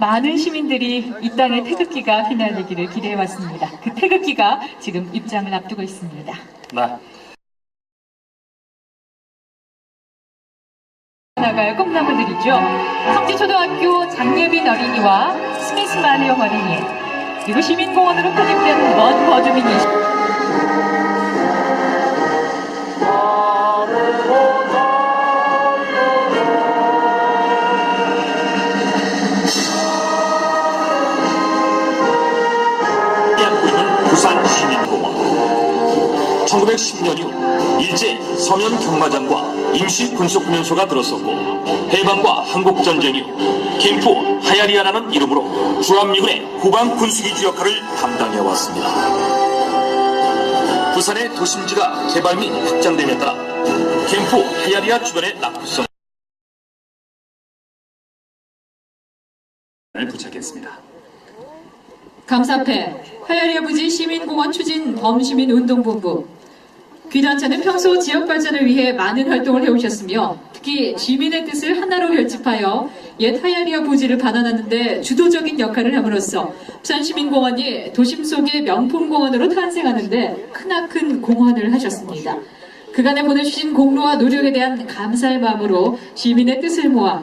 많은 시민들이 이 땅의 태극기가 휘날리기를 기대해왔습니다. 그 태극기가 지금 입장을 앞두고 있습니다. 네. 나갈 꿈나무들이죠. 성지초등학교 장예빈 어린이와 스미스 마리엄 어린이 그리고 시민공원으로 편입된 먼 거주민이 1910년 이후 일제 서면 경마장과 임시 군속훈련소가 들어섰고 해방과 한국전쟁 이후 캠프 하야리아라는 이름으로 주한미군의 후방 군수기지 역할을 담당해왔습니다. 부산의 도심지가 개발 및 확장됨에 따라 캠프 하야리아 주변의 낙후성 을 부착했습니다. 감사패 하야리아 부지 시민공원 추진 범시민운동본부 귀단체는 평소 지역 발전을 위해 많은 활동을 해오셨으며 특히 시민의 뜻을 하나로 결집하여 옛 하야리아 부지를 반환하는데 주도적인 역할을 함으로써 부산시민공원이 도심 속의 명품공원으로 탄생하는데 크나큰 공헌을 하셨습니다. 그간에 보내주신 공로와 노력에 대한 감사의 마음으로 시민의 뜻을 모아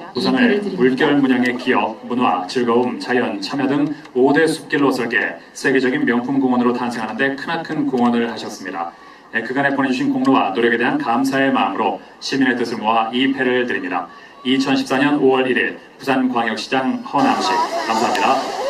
드립니다. 물결 문양의 기억, 문화, 즐거움, 자연, 참여 등 5대 숲길로 설계 세계적인 명품 공원으로 탄생하는데 크나큰 공헌을 하셨습니다. 예, 그간에 보내주신 공로와 노력에 대한 감사의 마음으로 시민의 뜻을 모아 이 패를 드립니다. 2014년 5월 1일 부산광역시장 허남식 감사합니다.